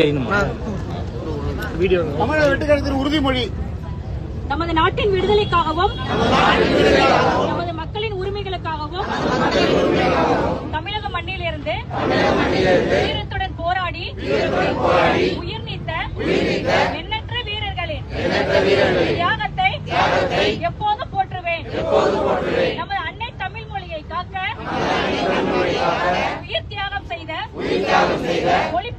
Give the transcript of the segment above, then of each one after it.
தெரியணுமா தமிழக உறுதிமொழி. நமது நாட்டின் விடுதலைக்காகவும் நமது மக்களின் உரிமைகளுக்காகவும் தமிழக மண்ணிலிருந்து வீரத்துடன் போராடி உயிர் நீத்த எண்ணற்ற வீரர்களின் தியாகத்தை எப்போதும் போற்றுவேன். நமது அன்னை தமிழ் மொழியை காக்க உயிர் தியாகம் செய்த இலக்கை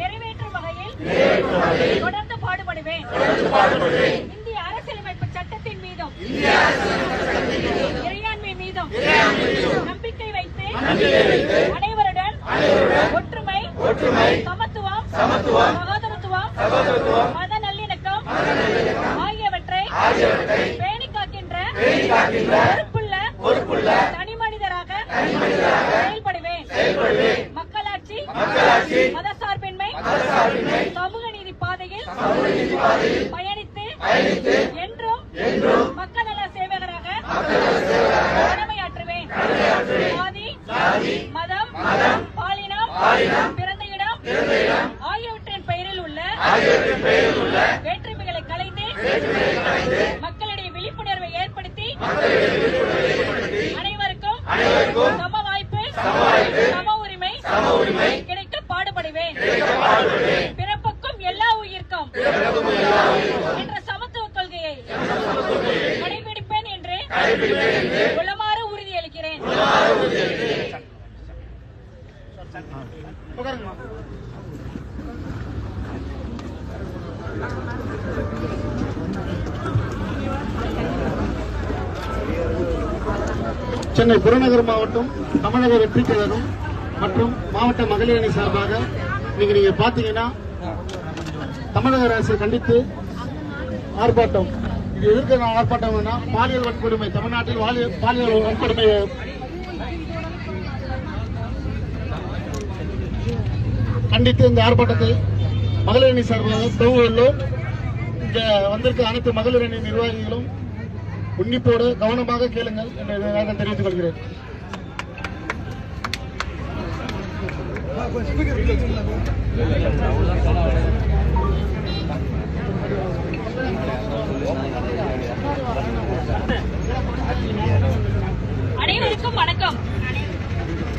நிறைவேற்றும் வகையில் தொடர்ந்து பாடுபடுவேன். இந்திய அரசியலமைப்பு சட்டத்தின் மீதும் இறையாண்மை மீதும் நம்பிக்கை வைத்து அனைவருடன் ஒற்றுமை சமத்துவம் சகோதரத்துவம் மத நல்லிணக்கம் ஆகியவற்றை பேணி காக்கின்ற சென்னை புறநகர் மாவட்டம் தமிழக வெற்றி கழகம் மற்றும் மாவட்ட மகளிர் அணி சார்பாக இன்னைக்கு நீங்க பாத்தீங்கன்னா தமிழக அரசை கண்டித்து ஆர்ப்பாட்டம். இது எதிர்க்க ஆர்ப்பாட்டம் வேணா பாலியல் வன்கொடுமை தமிழ்நாட்டில் பாலியல் பாலியல் வன்கொடுமை கண்டித்து இந்த ஆர்ப்பாட்டத்தை மகளிர் அணி சார்பாக துவங்குள்ளோம் இங்க வந்திருக்க அனைத்து மகளிர் அணி நிர்வாகிகளும் உன்னிப்போடு கவனமாக கேளுங்கள் என்று தெரிவித்துக் கொள்கிறேன். அனைவருக்கும் வணக்கம்.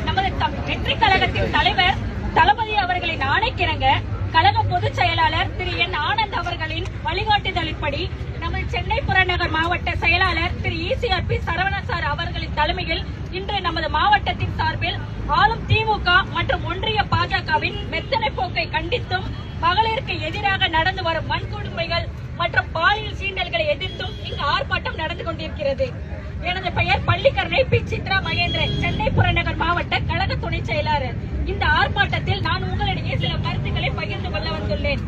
நமது வெற்றி கழகத்தின் தலைவர் தளபதி அவர்களின் ஆணைக்கிணங்க கழக பொதுச் செயலாளர் திரு என் ஆனந்த் அவர்களின் வழிகாட்டுதலின்படி சென்னை புறநகர் மாவட்ட செயலாளர் திரு இசிஆர்பி சரவணன் சார் அவர்களின் தலைமையில் இன்று நமது மாவட்டத்தின் சார்பில் ஆளும் திமுக மற்றும் ஒன்றிய பாஜகவின் மெத்தனை போக்கை கண்டித்தும் மகளிருக்கு எதிராக நடந்து வரும் வன்கொடுமைகள் மற்றும் பாலியல் சீண்டல்களை எதிர்த்தும் இங்கு ஆர்ப்பாட்டம் நடந்து கொண்டிருக்கிறது. எனது பெயர் பள்ளிக்கரணை பி. சித்ரா மகேந்திரன் சென்னை புறநகர் மாவட்ட கழக துணை செயலாளர். இந்த ஆர்ப்பாட்டத்தில் நான் உங்களிடையே சில கருத்துக்களை பகிர்ந்து கொள்ள வந்துள்ளேன்.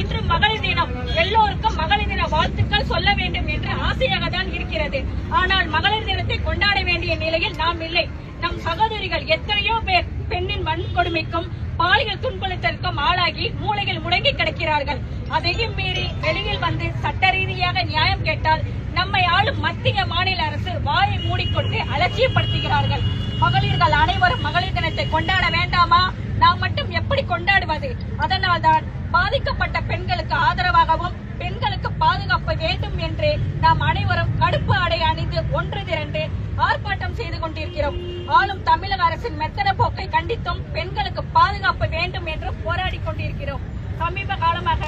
இன்று மகளிர் தினம். எல்லோருக்கும் மகளிர் தின வாழ்த்துக்கள் சொல்ல வேண்டும் என்று ஆசையாக தான் இருக்கிறது. ஆனால் மகளிர் தினத்தை கொண்டாட வேண்டிய நிலையில் நாம் இல்லை. நம் சகோதரிகள் எத்தனையோ பேர் பெண்ணின் வன்கொடுமைக்கும் பாலியல் துன்புறுத்தலுக்கும் ஆளாகி மூளையில் முடங்கி கிடக்கிறார்கள். அதையும் மீறி வெளியில் வந்து சட்ட ரீதியாக நியாயம் கேட்டால் நம்மை ஆளும் மத்திய மாநில அரசு வாயை மூடிக்கொண்டு அலட்சியப்படுத்துகிறார்கள். மகளிர்கள் அனைவரும் மகளிர் தினத்தை கொண்டாட வேண்டாமா? நாம் மட்டும் எப்படி கொண்டாடுவது? அதனால்தான் பாதிக்கப்பட்ட பெண்களுக்கு ஆதரவாகவும் பெண்களுக்கு பாதுகாப்பு வேண்டும் என்று நாம் அனைவரும் கடுப்பு ஆடை அணிந்து ஒன்று திரண்டு ஆர்ப்பாட்டம் செய்து கொண்டிருக்கிறோம். ஆளும் தமிழக அரசின் மெத்தன போக்கை கண்டித்தும் பெண்களுக்கு பாதுகாப்பு வேண்டும் என்று போராடி கொண்டிருக்கிறோம். சமீப காலமாக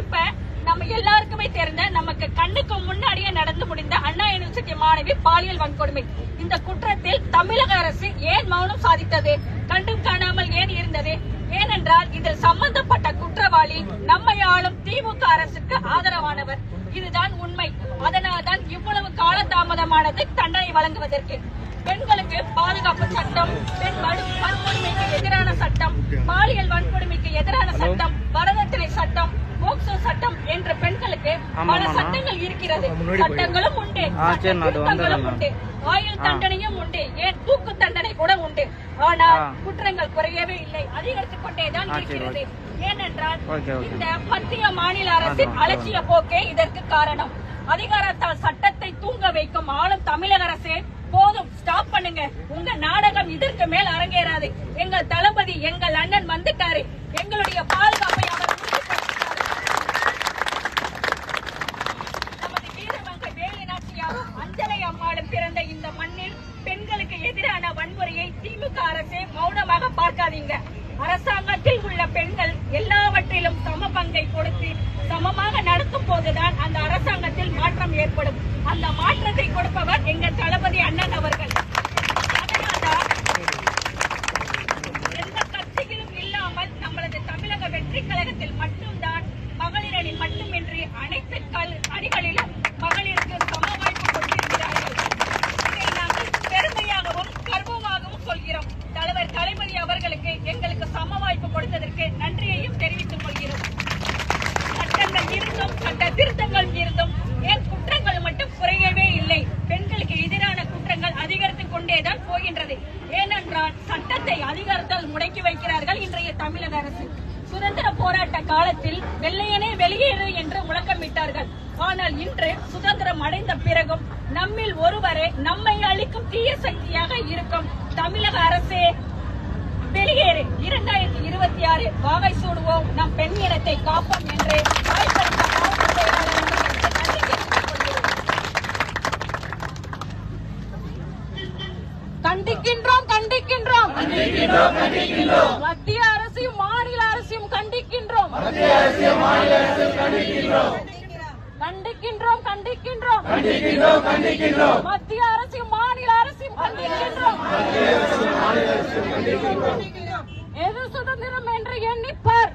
இப்ப நம்ம எல்லாருக்குமே தெரிந்த நமக்கு கண்ணுக்கு முன்னாடியே நடந்து முடிந்த அண்ணா யூனிவர்சிட்டி மாணவி பாலியல் வன்கொடுமை. இந்த குற்றத்தில் தமிழக அரசு ஏன் மௌனம் சாதித்தது? கண்டும் காணாமல் ஏன் இருந்தது? ஏனென்றால் இதில் சம்பந்தப்பட்ட குற்றவாளி நம்மை ஆளும் திமுக அரசுக்கு ஆதரவானவர். இதுதான் உண்மை. அதனால்தான் இவ்வளவு காலதாமதமானது தண்டனை வழங்குவதற்கு. பெண்களுக்கு பாதுகாப்பு சட்டம் பெண் வன்கொடுமைக்கு எதிரான சட்டம் பாலியல் வன்கொடுமைக்கு எதிரான சட்டம் வரதட்சணை சட்டம் போக்சோ சட்டம் என்ற பெண்களுக்கு பல. சட்டங்கள் இருக்கிறது. முன்னாடி போய். சட்டங்களும் உண்டு. ஆ, சட்ட சரி, நான் அது திருத்தங்களும் வந்துடுறேன் உண்டு. ஆயுள் ஆ. தண்டனையும் உண்டு. ஏன்? தூக்கு தண்டனை கூட உண்டு. ஆனால் ஆ. குற்றங்கள் குறையவே இல்லை. அதிகரித்துக் கொண்டேதான் இருக்கிறது. ஏனென்றால். இந்த மத்திய மாநில அரசின் அலட்சிய போக்கே இதற்கு காரணம். அதிகாரத்தால் சட்டத்தை தூங்க வைக்கும் ஆளும் தமிழக அரசு போதும். ஸ்டாப் பண்ணுங்க. உங்க நாடகம் இதற்கு மேல் அரங்கேறாது. எங்கள் தளபதி எங்கள் அண்ணன் வந்துட்டாரு. எங்களுடைய பாதுகாப்பை அவர் உறுதிப்படுத்தினார். நமது வீரமங்க வேலு நாச்சியாரும் அஞ்சலை அம்மாளும் பிறந்த இந்த மண்ணில் பெண்களுக்கு எதிரான வன்முறையை திமுக அரசே மௌனமாக பார்க்காதீங்க அரசாங்கத்தில் உள்ள பெண்கள் எல்லாவற்றிலும் சம பங்கை கொடுத்து சமமாக நடத்தும் போதுதான் அந்த அரசாங்கத்தில் மாற்றம் ஏற்படும் அந்த மாற்றத்தை கொடுப்பவர் எங்கள் தளபதி அண்ணன் அவர்கள் அதனால்தான் எந்த கட்சியிலும் இல்லாமல் நம்மளது தமிழக வெற்றி கழகத்தில் மட்டும்தான் மகளிரணி மட்டுமின்றி அனைத்து கல் அணிகளிலும் மகளிருக்கு சம வாய்ப்பு கொடுத்திருக்கிறார்கள் இதை நாங்கள் பெருமையாகவும் கர்வமாகவும் சொல்கிறோம் தலைவர் தளபதி அவர்களுக்கு எங்களுக்கு சம வாய்ப்பு கொடுத்ததற்கு நன்றியையும் தெரிவித்துக் கொள்கிறோம் சட்டங்கள் இருந்தும் திருத்தங்கள் இருந்தும் ஏன் குற்றங்கள் மட்டும் குறையவே இல்லை. பெண்களுக்கு எதிரான குற்றங்கள் அதிகரித்துக் கொண்டேதான் போகின்றது. ஏனென்றால் சட்டத்தை அதிகாரத்தால் முடக்கி வைக்கிறார்கள் இன்றைய தமிழக அரசு. சுதந்திர போராட்ட காலத்தில் வெள்ளையனே வெளியேறு என்று முழக்கமிட்டார்கள். ஆனால் இன்று சுதந்திரம் அடைந்த பிறகும் நம்மில் ஒருவரே நம்மை அளிக்கும் தீய சக்தியாக இருக்கும் தமிழக அரசே. வெளியேறு. இரண்டாயிரத்தி இருபத்தி ஆறு வாகை சூடுவோம். நம் பெண் இனத்தை காப்போம் என்று வாய்ப்பளித்த மாவட்ட செயலாளர் அவர்களுக்கு நன்றி தெரிவித்துக் கொள்கிறோம். கண்டிக்கின்றோம் கண்டிக்கின்றோம் மத்திய அரசையும் மாநில அரசையும் கண்டிக்கின்றோம். கண்டிக்கின்றோம். கண்டிக்கின்றோம் மத்திய அரசையும் மாநில அரசையும் கண்டிக்கின்றோம். எது சுதந்திரம் என்று எண்ணிப்பார்.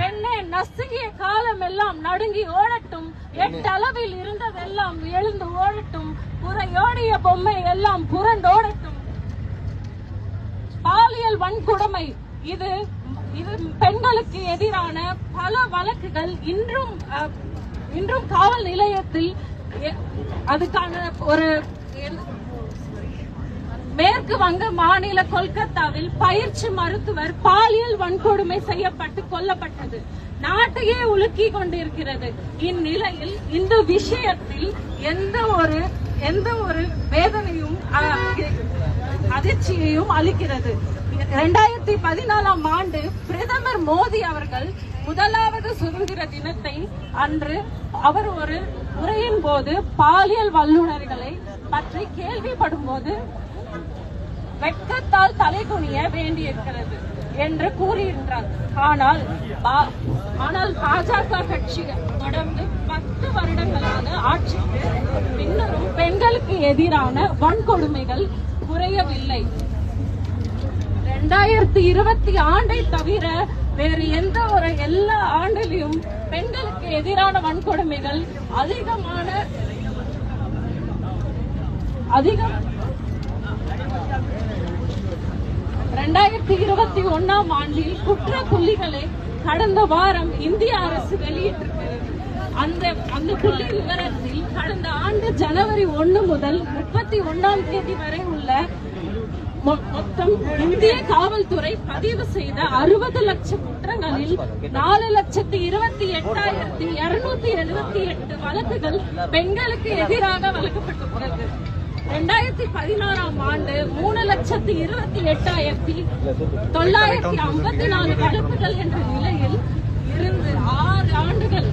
பெண்ணே நசுங்கிய காலம் எல்லாம் நடுங்கி ஓடட்டும். எட்டளவில் இருந்ததெல்லாம் எழுந்து ஓடட்டும். புறையோடிய பொம்மை எல்லாம் புரண்டோடட்டும். பாலியல் வன்கொடுமை. இது இது பெண்களுக்கு எதிரான பல வழக்குகள் இன்றும் இன்றும் காவல் நிலையத்தில் எ- அதுக்கான ஒரு மேற்கு வங்க மாநில கொல்கத்தாவில் பயிற்சி மருத்துவர் பாலியல் வன்கொடுமை செய்யப்பட்டு கொல்லப்பட்டது. நாட்டையே உலுக்கி கொண்டிருக்கிறது. இந்நிலையில் இந்த விஷயத்தில் எந்த ஒரு எந்த ஒரு வேதனையும் அஹ், அதிர்ச்சியையும் அளிக்கிறது. இரண்டாயிரத்தி பதினாலாம் ஆண்டு பிரதமர் மோடி அவர்கள் முதலாவது சுதந்திர தினத்தை அன்று அவர் ஒரு உரையின் போது பாலியல் வல்லுநர்களை பற்றி கேள்விப்படும் போது வெட்கத்தால் தலைகுனிய வேண்டியிருக்கிறது என்று கூறியிருந்தார் ஆனால் ஆனால் பாஜக கட்சி தொடர்ந்து பத்து வருடங்களான ஆட்சிக்கு பின்னரும் பெண்களுக்கு எதிரான வன்கொடுமைகள் குறையவில்லை. இரண்டாயிரத்தி இருபத்தி ஆண்டை தவிர வேறு எந்த ஒரு எல்லா ஆண்டிலும் பெண்களுக்கு எதிரான வன்கொடுமைகள் அதிகமான அதிகம். இரண்டாயிரத்தி இருபத்தி ஒன்னாம் ஆண்டில் குற்ற புள்ளிகளை கடந்த வாரம் இந்திய அரசு வெளியிட்டிருக்கிறது. அந்த அந்த புள்ளி விவரத்தில் கடந்த ஆண்டு ஜனவரி ஒன்று முதல் முப்பத்தி ஒன்னாம் தேதி வரை உள்ள மொ- மொத்தம் இந்திய காவல்துறை பதிவு செய்த அறுபது லட்சம் குற்றங்களில் நாலு லட்சத்தி இருபத்தி எட்டாயிரத்தி இருநூத்தி எழுபத்தி எட்டு வழக்குகள் பெண்களுக்கு எதிராக வழங்கப்பட்டுள்ளது இரண்டாயிரத்தி பதினாறாம் ஆண்டு மூணு லட்சத்தி இருபத்தி எட்டாயிரத்தி தொள்ளாயிரத்தி ஐம்பத்தி நாலு வழக்குகள் என்ற நிலையில் இருந்து ஆறு ஆண்டுகள்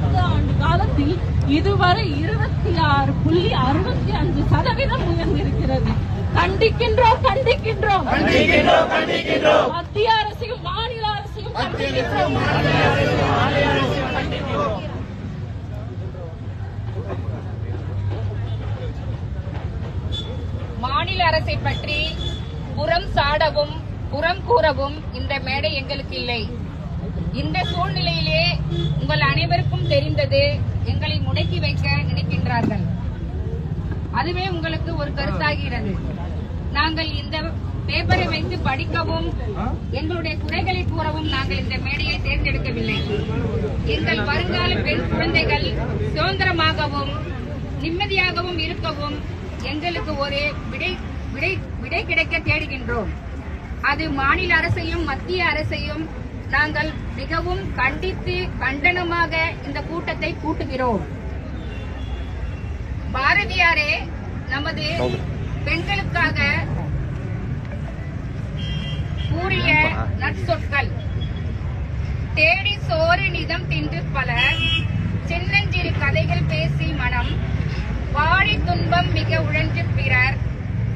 பத்து ஆண்டு காலத்தில் இதுவரை இருபத்தி ஆறு புள்ளி அறுபத்தி அஞ்சு சதவீதம் உயர்ந்திருக்கிறது. கண்டிக்கின்றோம் கண்டிக்கின்றோம். மத்திய அரசையும் மாநில அரசையும் கண்டிக்கின்றோம். மாநில அரசை பற்றி புறம் சாடவும் புறம் கூறவும் இந்த மேடை எங்களுக்கு இல்லை. இந்த சூழ்நிலையிலே உங்கள் அனைவருக்கும் தெரிந்தது எங்களை முடக்கி வைக்க நினைக்கின்றார்கள். அதுவே உங்களுக்கு ஒரு கருத்தாகிறது. நாங்கள் இந்த பேப்பரை வைத்து படிக்கவும் எங்களுடைய குறைகளை கூறவும் நாங்கள் இந்த மேடையை தேர்ந்தெடுக்கவில்லை. எங்கள் வருங்கால பெண் குழந்தைகள் சுதந்திரமாகவும் நிம்மதியாகவும் இருக்கவும் எங்களுக்கு ஒரு விடை விடை விடை கிடைக்க தேடுகின்றோம். அது மாநில அரசையும் மத்திய அரசையும் நாங்கள் மிகவும் கண்டித்து கண்டனமாக இந்த கூட்டத்தை கூட்டுகிறோம். பாரதியாரே நமது பெண்களுக்காக கூறிய நற்சொற்கள். தேடி சோறு நிதம் தின்று பல சின்னஞ்சிறு கதைகள் பேசி மனம் வாழி துன்பம் மிக உழன்று பிறர்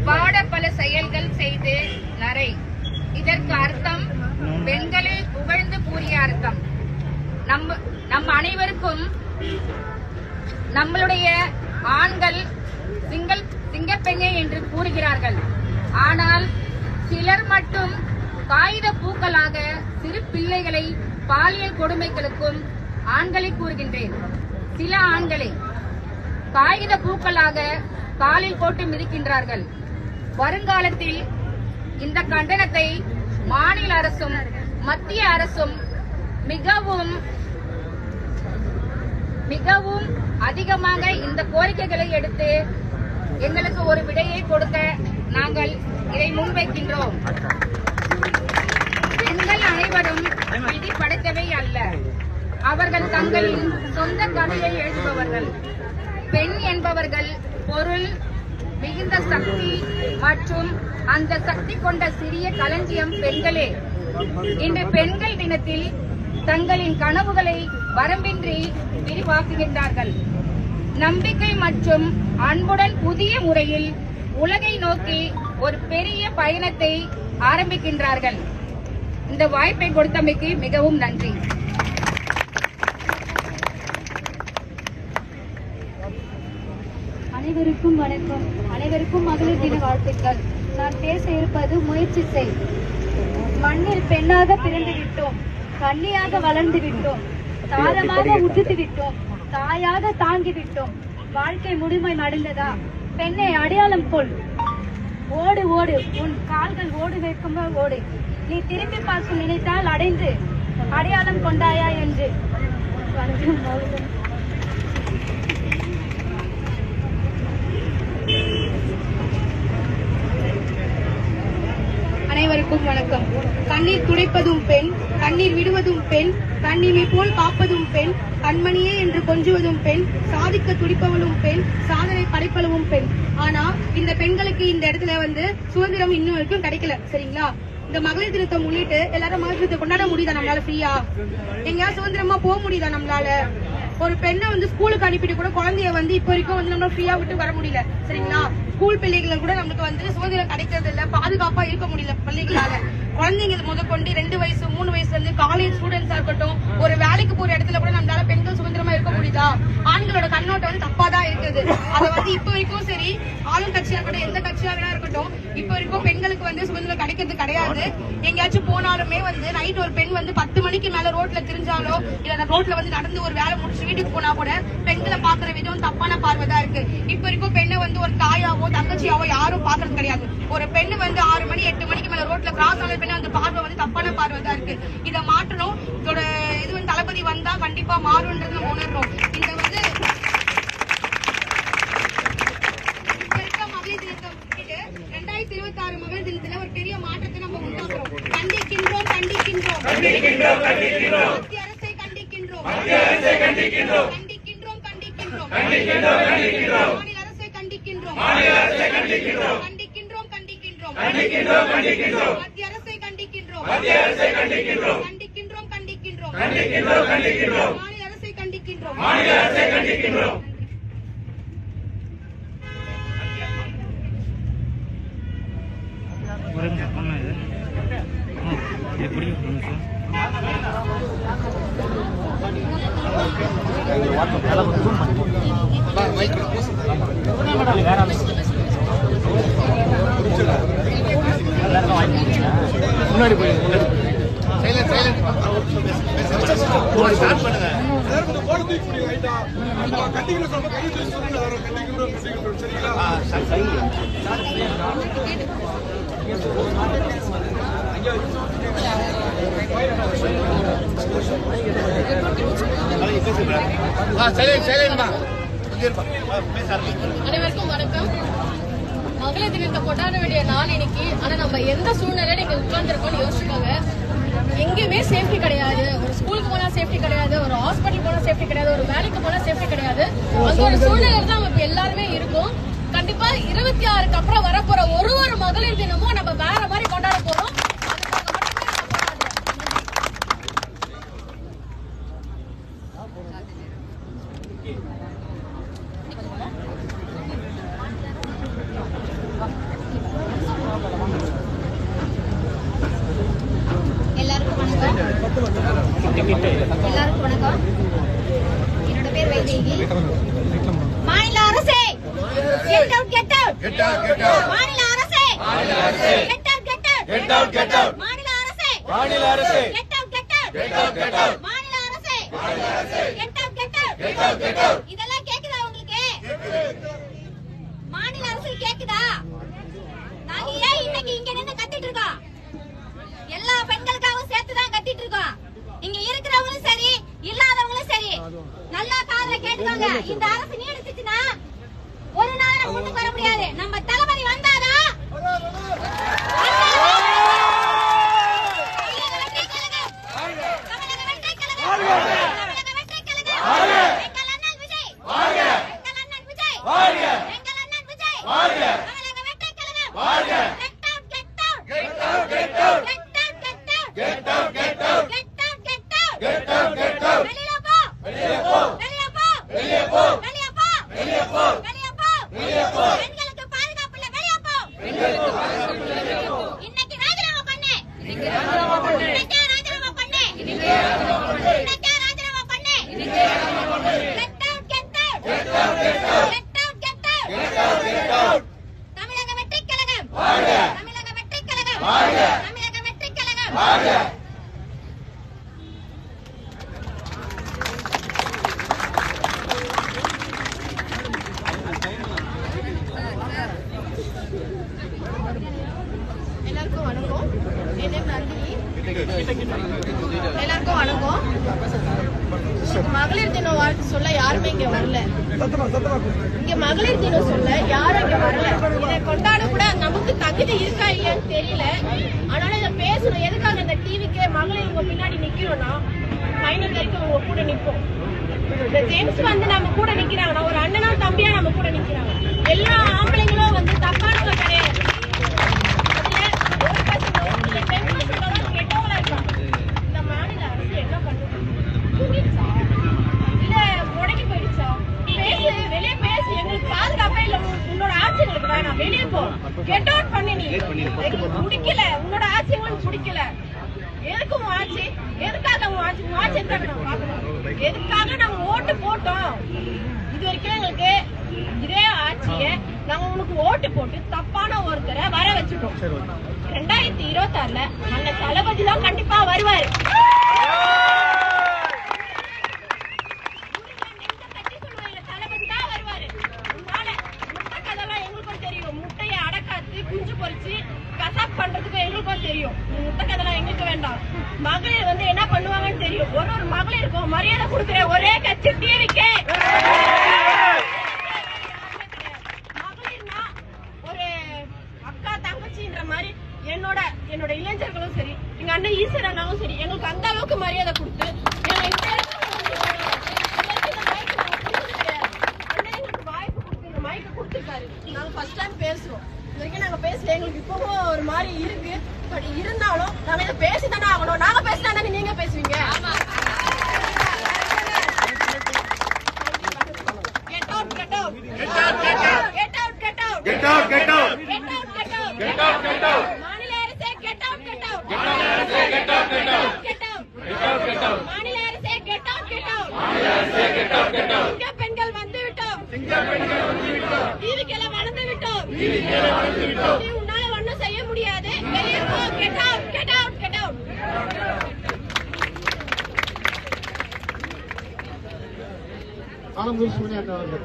பாட பல செயல்கள் செய்து நரை இதற்கு அர்த்தம் பெண்களை புகழ்ந்து கூறிய அர்த்தம் நம்ம நம் அனைவருக்கும் நம்மளுடைய ஆண்கள் சிங்கள் சிங்கப்பெண்ணே என்று கூறுகிறார்கள். ஆனால் சிலர் மட்டும் காகித பூக்களாக சிறு பிள்ளைகளை பாலியல் கொடுமைகளுக்கும் ஆண்களை கூறுகின்றேன். சில ஆண்களை காகித பூக்களாக காலில் போட்டு மிதிக்கின்றார்கள். வருங்காலத்தில் இந்த கண்டனத்தை மாநில அரசும் மத்திய அரசும் மிகவும் மிகவும் அதிகமாக இந்த கோரிக்கைகளை எடுத்து எங்களுக்கு ஒரு விடையை கொடுக்க நாங்கள் இதை முன்வைக்கின்றோம். பெண்கள் அனைவரும் விதி படைத்தவை அல்ல. அவர்கள் தங்களின் சொந்த கதையை எழுதுபவர்கள். பெண் என்பவர்கள் பொருள் மிகுந்த சக்தி மற்றும் அந்த சக்தி கொண்ட சிறிய களஞ்சியம் பெண்களே. இன்று பெண்கள் தினத்தில் தங்களின் கனவுகளை வரம்பின்றி விரிவாக்குகின்றார்கள். நம்பிக்கை மற்றும் அன்புடன் புதிய முறையில் உலகை நோக்கி ஒரு பெரிய பயணத்தை ஆரம்பிக்கின்றார்கள். இந்த வாய்ப்பை கொடுத்தமைக்கு மிகவும் நன்றி. அனைவருக்கும் வணக்கம். அனைவருக்கும் மகளிர் தின வாழ்த்துக்கள். நான் பேச இருப்பது முயற்சி செய். மண்ணில் பெண்ணாக பிறந்து விட்டோம் கன்னியாக வளர்ந்து விட்டோம் தாரமாக உதித்து விட்டோம். தாயாக தாங்கி விட்டோம். வாழ்க்கை முழுமை அடைந்ததா பெண்ணை அடையாளம் கொள். ஓடு ஓடு. உன் கால்கள் ஓடு வைக்கும் ஓடு. நீ திரும்பி பார்க்க நினைத்தால் அடைந்து அடையாளம் கொண்டாயா என்று. அனைவருக்கும் வணக்கம். கண்ணீர் துடைப்பதும் பெண் கண்ணீர் விடுவதும் பெண் கண்ணிமை போல் காப்பதும் பெண் கண்மணியே என்று கொஞ்சுவதும் பெண் சாதிக்க துடிப்பவளும் பெண் சாதனை படைப்பளவும் பெண். ஆனா இந்த பெண்களுக்கு இந்த இடத்துல வந்து சுதந்திரம் இன்னும் வரைக்கும் கிடைக்கல சரிங்களா? இந்த மகளிர் தினத்தை முன்னிட்டு எல்லாரும் மகளிர் தினத்தை கொண்டாட முடியுதா நம்மளால ஃப்ரீயா எங்கேயாவது சுதந்திரமா போக முடியுதா நம்மளால? ஒரு பெண்ணை வந்து ஸ்கூலுக்கு அனுப்பிட்டு கூட குழந்தைய வந்து இப்ப வரைக்கும் வந்து நம்ம ஃப்ரீயா விட்டு வர முடியல சரிங்களா? ஸ்கூல் பிள்ளைகளை கூட நமக்கு வந்து சுதந்திரம் கிடைக்கிறது இல்ல பாதுகாப்பா இருக்க முடியல பிள்ளைகளால. குழந்தைங்க முதற்கொண்டு ரெண்டு வயசு மூணு வயசுல இருந்து காலேஜ் ஸ்டூடெண்ட்ஸா இருக்கட்டும் ஒரு வேலைக்கு போற இடத்துல கூட நம்மளால பெண்கள் சுதந்திரமா இருக்க முடியுதா? ஆண்களோட கண்ணோட்டம் வந்து தப்பா தான் இருக்குது. அத வந்து இப்ப வரைக்கும் சரி ஆளும் கட்சியா இருக்கட்டும் எந்த கட்சியா வேணா இருக்கட்டும் இப்ப வரைக்கும் பெண்களுக்கு வந்து சுதந்திரம் கிடைக்கிறது கிடையாது. எங்கேயாச்சும் போனாலுமே வந்து நைட் ஒரு பெண் வந்து பத்து மணிக்கு மேல ரோட்ல திரிஞ்சாலோ இல்ல ரோட்ல வந்து நடந்து ஒரு வேலை முடிச்சு வீட்டுக்கு போனா கூட பெண்களை பாக்குற விதம் தப்பான பார்வை தான் இருக்கு. இப்ப வரைக்கும் பெண்ணை வந்து ஒரு தாயாவோ தங்கச்சியாவோ யாரும் பாக்குறது கிடையாது. ஒரு பெண்ணு வந்து ஆறு மணி எட்டு மணிக்கு மேல ரோட்ல கிராஸ் ஆன பெண்ணை அந்த பார்வை வந்து தப்பான பார்வை தான் இருக்கு. இதை மாற்றணும். இதோட தளபதி வந்தா கண்டிப்பா மாறும்ன்றது நம்ம உணர்றோம். இந்த வந்து இப்ப இருக்க மகளிர் தினத்தை முன்னிட்டு ரெண்டாயிரத்தி இருபத்தி ஆறு மகளிர் தினத்துல ஒரு பெரிய மாற்றத்தை நம்ம உண்டாக்குறோம். கண்டிக்கின்றோம் கண்டிக்கின்றோம். மத்திய அரசை கண்டிக்கின்றோம். கண்டிக்கின்றோம். கண்டிக்கின்றோம் மாநில அரசை கண்டிக்கின்றோம். கண்டிக்கின்றோம். கண்டிக்கின்றோம். மத்திய அரசை கண்டிக்கின்றோம். கண்டிக்கின்றோம் கண்டிக்கின்றோம். மாநில அரசை கண்டிக்கின்றோம். ஆளு. முன்னாடி போய் முன்னாடி அனைவருக்கும் வணக்கம். மகளிர் தினத்தை கொண்டாட வேண்டிய நாள் இன்னைக்கு. ஆனா நம்ம எந்த சூழ்நிலையில நீங்க உட்கார்ந்துருக்கோம்னு யோசிச்சுக்கோங்க. எங்கேயுமே சேஃப்டி கிடையாது. ஒரு ஸ்கூலுக்கு போனா சேஃப்டி கிடையாது. ஒரு ஹாஸ்பிட்டல் போனா சேஃப்டி கிடையாது. ஒரு வேலைக்கு போனா சேஃப்டி கிடையாது. அந்த ஒரு சூழ்நிலை தான் நம்ம இப்ப எல்லாருமே இருக்கும். கண்டிப்பா இருபத்தி ஆறுக்கு அப்புறம் வரப்போற ஒரு ஒரு மகளிர் தினமும் நம்ம வேற மாதிரி கொண்டாட போறோம் அதுக்காக மட்டுமே நான் போராடுறேன். எல்லாருக்கும் வணக்கம் எல்லாருக்கும் வணக்கம். என்னோட பேர் வைதேகி. மாநில அரசே! கெட் அவுட் கெட் அவுட் மாநில அரசே! Get out get out get out மாநில அரசே! மாநில அரசே. கெட் அவுட் கெட் அவுட் மாநில அரசே! கெட் அவுட் கெட் அவுட் இதெல்லாம் கேக்குதா உங்களுக்கு? மாநில அரசு கேக்குதா? நாங்க ஏன் இன்னைக்கு இங்க நின்னு கத்திட்டு இருக்கோம்? எல்லா பெண்களுக்காகவும் சேர்த்து தான் கத்திட்டு இருக்கோம். உள்ளவங்களும் சரி இல்லாதவங்களும் சரி. நல்லா காதல கேட்டுக்கோங்க. இந்த அரசு நீடிச்சுச்சுன்னா ஒரு நாள் நம்ம முன்னுக்கு வர முடியாது. நம்ம தளபதி வந்தாதான் தமிழக வெற்றிக் கழகம். தமிழக வெற்றிக் கழகம். தமிழக வெற்றிக் கழகம். எங்கள் அண்ணன் விஜய். எங்கள் அண்ணன் விஜய். எங்கள் அண்ணன் விஜய். தமிழக வெற்றிக் கழகம். Get out, get out. Get out, get out. Get out, get out. வெளியில போ. வெளிய போ. வெளிய போ. வெளிய போ. பெண்களுக்கு பாதுகாப்பு இல்ல. வெளிய போ. இன்னைக்கு ராஜினாமா பண்ணு. இன்னைக்கே ராஜினாமா பண்ணு. இன்னைக்கே ராஜினாமா பண்ணு. Get out, get out. Get out, get out. தமிழக வெற்றிக் கழகம் தமிழக வெற்றிக் கழகம் தமிழக வெற்றிக் கழகம் எல்லாருக்கும் வணக்கம் என் நேம் நந்தினி எல்லாருக்கும் வணக்கம் மகளிர் தினம் வாழ்த்து சொல்ல யாருமே இங்க வரல இங்க மகளிர் தினம் சொல்ல யாரும் இங்க வரல இதை கொண்டாட கூட நமக்கு தகுதி இருக்கா இல்லையான்னு தெரியல ஆனாலும் இதை பேசணும் எதுக்காக இந்த டிவிக்கு மகளிர் உங்க பின்னாடி நிக்கிறோம்னா ஃபைனல் வரைக்கும் உங்க கூட நிப்போம் இந்த ஜென்ஸ் வந்து நம்ம கூட நிக்கிறாங்கன்னா ஒரு அண்ணனா தம்பியா நம்ம கூட நிக்கிறாங்க எல்லா ஆம்பளைங்களும் வந்து தப்பானவங்க கிடையாது அதுல ஒரு பர்சன்ட் இல்ல டென் பர்சன்ட் தான் கெட்டவங்களா இருக்காங்க இந்த மாநில அரசு என்ன பண்ணுது தூங்கிடுச்சா இல்ல முடங்கி போயிடுச்சா பேசு வெளியே பேசு எங்களுக்கு பாதுகாப்பே இல்ல உன்- உன்னோட ஆட்சி எங்களுக்கு வேணாம் வெளியே போ கெட் அவுட் பண்ணு நீ எங்களுக்கு பிடிக்கல உன்னோட ஆட்சி எங்களுக்கு பிடிக்கல எதுக்கு உன் ஆட்சி எதுக்காக உன் ஆட்சி உன் ஆட்சி எதுக்காக நாங்க பார்க்கணும் எதுக்காக நாங்க ஓட்டு போட்டோம் இது வரைக்கும் எங்களுக்கு இதே ஆட்சிய நாங்க உனக்கு ஓட்டு போட்டு தப்பான ஒருத்தரை வர வச்சுட்டோம் ரெண்டாயிரத்தி இருபத்தி ஆறுல அந்த தளபதி தான் கண்டிப்பா வருவாரு தளபதி தான் வருவாரு அதனால முட்டை கதெல்லாம் எங்களுக்கும் தெரியும் முட்டைய அடக்காத்து குஞ்சு பொரிச்சு கசாப் பண்றதுக்கு எங்களுக்கும் தெரியும். இந்த முட்டை கதெல்லாம் எங்களுக்கு வேண்டாம். மகளிர் வந்து என்ன பண்ணுவாங்கன்னு தெரியும். ஒரு ஒரு மகளிருக்கும் மரியாதை கொடுக்கிற ஒரே கட்சி டிவிக்கே மகளிர்னா ஒரு அக்கா தங்கச்சின்ற மாதிரி என்னோட என்னோட இளைஞர்களும் சரி எங்க அண்ணன் ஈஸ்வர் அண்ணாவும் சரி எங்களுக்கு அந்த அளவுக்கு மரியாதை கொடுத்து எங்களை இந்த இடத்துல கொண்டு வந்தாங்க. இது வரைக்கும் இந்த mic நான் கொடுத்தது கிடையாது. அண்ணன் எங்களுக்கு வாய்ப்பு கொடுத்து இந்த mic அ கொடுத்திருக்காரு. நாங்க first time பேசுறோம் இது வரைக்கும் நாங்க பேசல எங்களுக்கு இப்பவும் ஒரு மாதிரி இருக்கு பட் இருந்தாலும் நாங்க இதை பேசிதானே ஆகணும் நாங்க பேசினா தானே நீங்க பேசுவீங்க Get out, get out. Get out, get out. Get out, get out. Get out, get out. Get out, get out. Get out, get out. மாநில அரசே. Get out, get out. மாநில அரசே. சிங்க பெண்கள் வந்து விட்டோம் டிவிக்கெல்லாம் வளர்ந்து விட்டோம் இனி உன்னால ஒண்ணும் செய்ய முடியாது வெளியே போ get out get out get out Alampur Sonia அவர்கள்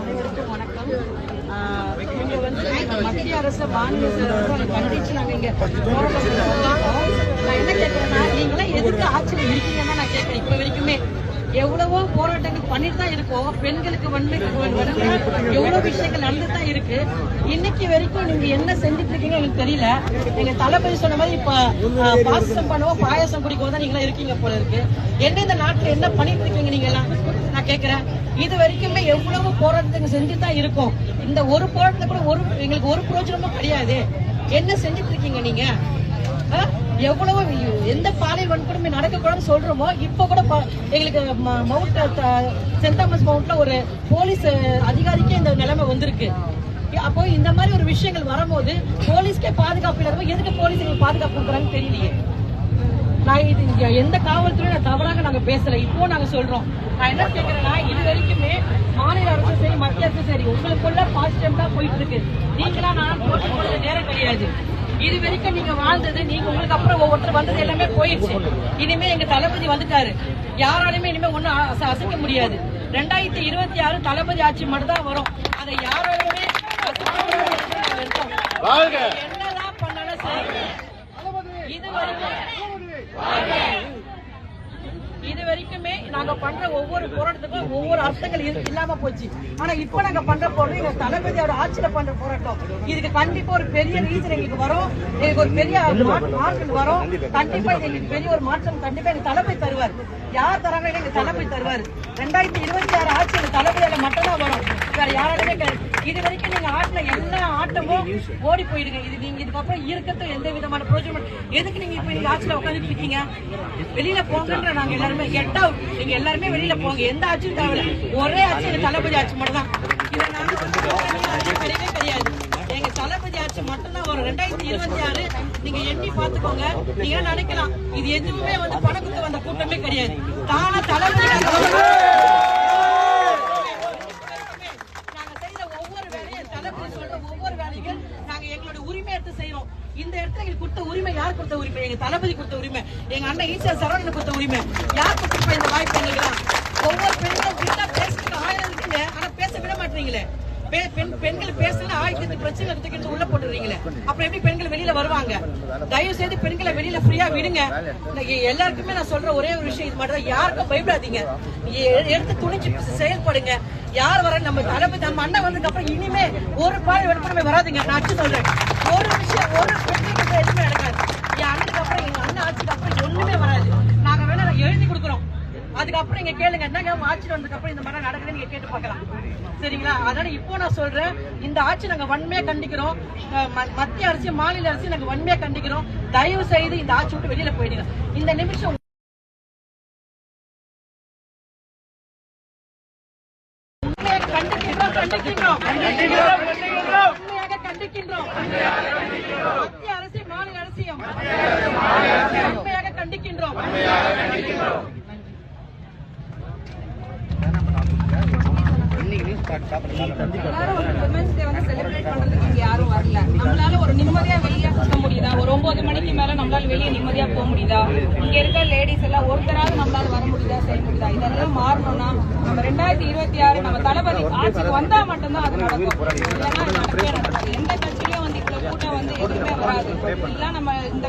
அனைவருக்கும் வணக்கம். ஆஹ் இங்க வந்து மத்திய அரசு மாநில அரசு கண்டிச்சு நாங்க இங்க நான் என்ன கேட்கறேன்னா நீங்களாம் எதுக்கு ஆட்சியில் இருக்கீங்கன்னா நான் கேட்கறேன் இப்ப வரைக்குமே எவ்வளவோ போராட்டங்கள் பண்ணிட்டு தான் இருக்கோம். பெண்களுக்கு வன்மைக்கு எவ்வளவு விஷயங்கள் நடந்துட்டு தான் இருக்கு. இன்னைக்கு வரைக்கும் நீங்க என்ன செஞ்சுட்டு இருக்கீங்க எனக்கு தெரியல. எங்க தளபதி சொன்ன மாதிரி இப்ப பாசம் பண்ணுவோம் பாயசம் குடிக்கவும் தான் நீங்க இருக்கீங்க போல இருக்கு. என்ன இந்த நாட்டுல என்ன பண்ணிட்டு இருக்கீங்க நீங்க எல்லாம் நான் கேட்கிறேன் இது வரைக்குமே எவ்வளவு போராட்டத்தை செஞ்சு தான் இருக்கோம். இந்த ஒரு போராட்டத்தை கூட ஒரு எங்களுக்கு ஒரு பிரோஜனமும் கிடையாது. என்ன செஞ்சுட்டு இருக்கீங்க நீங்க? எவ்வளவு எந்த பாலியல் வன்கொடுமை நடக்கக்கூடாதுன்னு சொல்றோமோ இப்ப கூட எங்களுக்கு மவுண்ட் சென்ட் தாமஸ் மவுண்ட்ல ஒரு போலீஸ் அதிகாரிக்கே இந்த நிலைமை வந்திருக்கு. அப்போ இந்த மாதிரி ஒரு விஷயங்கள் வரும்போது போலீஸ்க்கே பாதுகாப்பு இல்லாத எதுக்கு போலீஸ் எங்களுக்கு பாதுகாப்பு கொடுக்குறாங்கன்னு தெரியலையே. நான் இது இங்க எந்த காவல்துறையும் நான் தவறாக நாங்க பேசல. இப்போ நாங்க சொல்றோம். நான் என்ன கேக்குறேன்னா இது வரைக்குமே மாநில அரசும் சரி மத்திய அரசும் சரி உங்களுக்குள்ள பாசிட்டிவ் தான் போயிட்டு இருக்கு நீங்களா நான் போட்டு போடுற நேரம் கிடையாது. இது வரைக்கும் நீங்க வாழ்ந்தது நீங்க உங்களுக்கு அப்புறம் ஒவ்வொருத்தர் வந்தது எல்லாமே போயிடுச்சு. இனிமே எங்க தளபதி வந்துட்டாரு. யாராலுமே இனிமே அச- அசைக்க முடியாது. ரெண்டாயிரத்தி இருபத்தி ஆறு தளபதி ஆட்சி மட்டும் தான் வரும். அதை யாராலுமே. என்னதான் பண்ணாலும் சரி. இது வரைக்கும் இது வரைக்குமே நாங்க பண்ற ஒவ்வொரு போராட்டத்துக்கும் ஒவ்வொரு அர்த்தங்கள் இல்லாம போச்சு. ஆனா இப்ப நாங்க பண்ற போராட்டம் எங்க தளபதியோட ஆட்சியில பண்ற போராட்டம். இதுக்கு கண்டிப்பா ஒரு பெரிய ரீசன் எங்களுக்கு வரும். எங்களுக்கு ஒரு பெரிய மாற்றம் வரும். கண்டிப்பா எங்களுக்கு பெரிய ஒரு மாற்றம் கண்டிப்பா எங்க தளபதி தருவார். யார் தராங்க எங்க தளபதி தருவார். ரெண்டாயிரத்தி இருபத்தி ஆறு ஆட்சி எங்க தளபதியால மட்டும்தான் வரும். வேற யாராலுமே கிடையாது இது வரைக்கும் நீங்க ஆட்டின எல்லா ஆட்டமும் ஓடி போயிடுங்க. இது நீங்க இதுக்கப்புறம் இருக்கிறது எந்த விதமான பிரோஜனம் எதுக்கு நீங்க இப்ப நீங்க ஆட்சியில உட்காந்துட்டு இருக்கீங்க? வெளியில போங்கன்ற நாங்க எல்லாருமே கெட் அவுட் நீங்க எல்லாருமே வெளியில போங்க. எந்த ஆட்சியும் தேவையில்ல. ஒரே ஆட்சி எங்க தளபதி ஆட்சி மட்டும் தான் இதை நாங்க கிடையவே கிடையாது. எங்க தளபதி ஆட்சி மட்டும் ஒரு ரெண்டாயிரத்தி இருபத்தி ஆறு நீங்க எண்ணி பாத்துக்கோங்க நீங்க நினைக்கலாம். இது எதுவுமே வந்து பணத்துக்கு வந்த கூட்டமே கிடையாது. தானா தளபதி நாங்க செய்யற ஒவ்வொரு வேலையும் தளபதி சொல்ற ஒவ்வொரு வேலைகள் நாங்க எங்களோட உரிமை எடுத்து செய்யறோம் இந்த இடத்துல எங்களுக்கு கொடுத்த உரிமை யார் கொடுத்த உரிமை எங்க தளபதி கொடுத்த உரிமை எங்க அண்ணன் ஈஸ்வர் சரவணன் கொடுத்த உரிமை. யார் கொடுத்த இந்த வாய்ப்பு எங்களுக்கு ஒவ்வொரு பெண்களும் வீட்டா பேசுறதுக்கு ஆயிரம் இருக்குங்க ஆனா பேச விட மாட்டீங்களே. பெண் பெண்கள் பேசல ஆயிரத்தி பிரச்சனை எடுத்துக்கிட்டு உள்ள போட்டுறீங்களே. அப்புறம் எப்படி பெண்கள் வெளியில வருவாங்க? தயவு செய்து பெண்களை வெளியில ஃப்ரீயா விடுங்க. எல்லாருக்குமே நான் சொல்ற ஒரே ஒரு விஷயம் இது மட்டும் தான் யாருக்கும் பயப்படாதீங்க. எடுத்து துணிச்சு செயல்படுங்க. யார் வர நம்ம தளபதி நம்ம அண்ணன் வந்ததுக்கு அப்புறம் இனிமே ஒரு பால் வெடுப்புமே வராதுங்க. நான் அச்சு சொல்றேன். ஒரு விஷயம் ஒரு பெண்களுக்கு எதுவுமே நடக்காது என் அண்ணனுக்கு அப்புறம் எங்க அண்ணன் ஆட்சிக்கு அப்புறம் ஒண்ணுமே வராது எழுதி கொடுக்குறோம். அதுக்கப்புறம் நீங்க கேளுங்க. என்னங்க ஆட்சி வந்ததுக்கு அப்புறம் இந்த மாதிரி நடக்குதுன்னு நீங்க கேட்டு பார்க்கலாம். சரிங்களா? அதனால இப்போ நான் சொல்றேன் இந்த ஆட்சி நாங்க வன்மையா கண்டிக்கிறோம். மத்திய அரசு மாநில அரசு நாங்க வன்மையா கண்டிக்கிறோம். தயவு செய்து இந்த ஆட்சி விட்டு வெளியில போயிடுங்க. இந்த நிமிஷம் கண்டிக்கின்றோம் உண்மையாக கண்டிக்கின்றோம். மத்திய அரசு மாநில அரசியம். கண்டிக்கின்றோம். எல்லாரும் ஒரு விமன்ஸ் டே வந்து செலிப்ரேட் பண்றதுக்கு இங்க யாரும் வரல நம்மளால ஒரு நிம்மதியா வெளியே சுத்த முடியுதா ஒரு ஒன்பது மணிக்கு மேல நம்மளால வெளியே நிம்மதியா போக முடியுதா இங்க இருக்க லேடிஸ் எல்லாம் ஒருத்தராவது நம்மளால வர முடியுதா செய்ய முடியுதா இதெல்லாம் மாறணும்னா நம்ம ரெண்டாயிரத்தி இருபத்தி ஆறு நம்ம தளபதி ஆட்சிக்கு வந்தா மட்டும்தான் அது நடக்கும் இல்லைன்னா அது நடக்கவே நடக்காது எந்த கட்சியிலயும் வந்து இவ்வளவு கூட்டம் வந்து எதுவுமே வராது எல்லாம் நம்ம இந்த